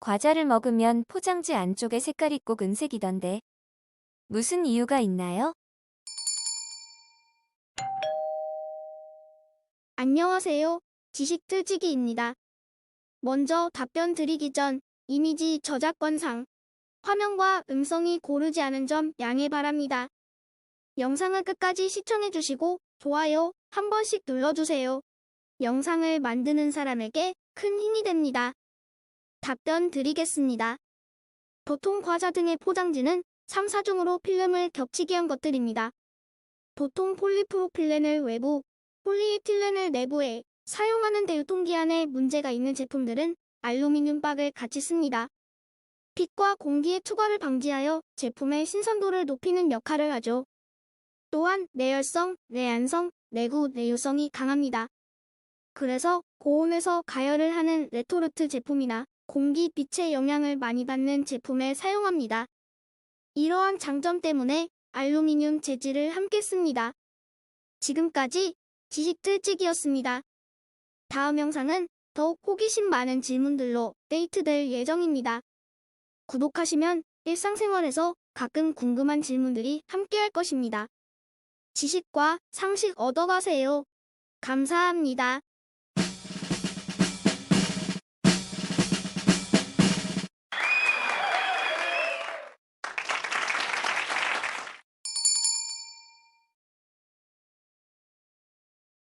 과자를 먹으면 포장지 안쪽의 색깔이 꼭 은색이던데. 무슨 이유가 있나요? 안녕하세요. 지식틀지기입니다. 먼저 답변 드리기 전 이미지 저작권상 화면과 음성이 고르지 않은 점 양해 바랍니다. 영상을 끝까지 시청해주시고 좋아요 한 번씩 눌러주세요. 영상을 만드는 사람에게 큰 힘이 됩니다. 답변 드리겠습니다. 보통 과자 등의 포장지는 3, 4중으로 필름을 겹치게 한 것들입니다. 보통 폴리프로필렌을 외부, 폴리에틸렌을 내부에 사용하는 데 유통기한에 문제가 있는 제품들은 알루미늄 박을 같이 씁니다. 빛과 공기의 투과를 방지하여 제품의 신선도를 높이는 역할을 하죠. 또한 내열성, 내안성, 내구, 내유성이 강합니다. 그래서 고온에서 가열을 하는 레토르트 제품이나 공기 빛의 영향을 많이 받는 제품에 사용합니다. 이러한 장점 때문에 알루미늄 재질을 함께 씁니다. 지금까지 지식틀찍이었습니다. 다음 영상은 더욱 호기심 많은 질문들로 데이트될 예정입니다. 구독하시면 일상생활에서 가끔 궁금한 질문들이 함께할 것입니다. 지식과 상식 얻어가세요. 감사합니다.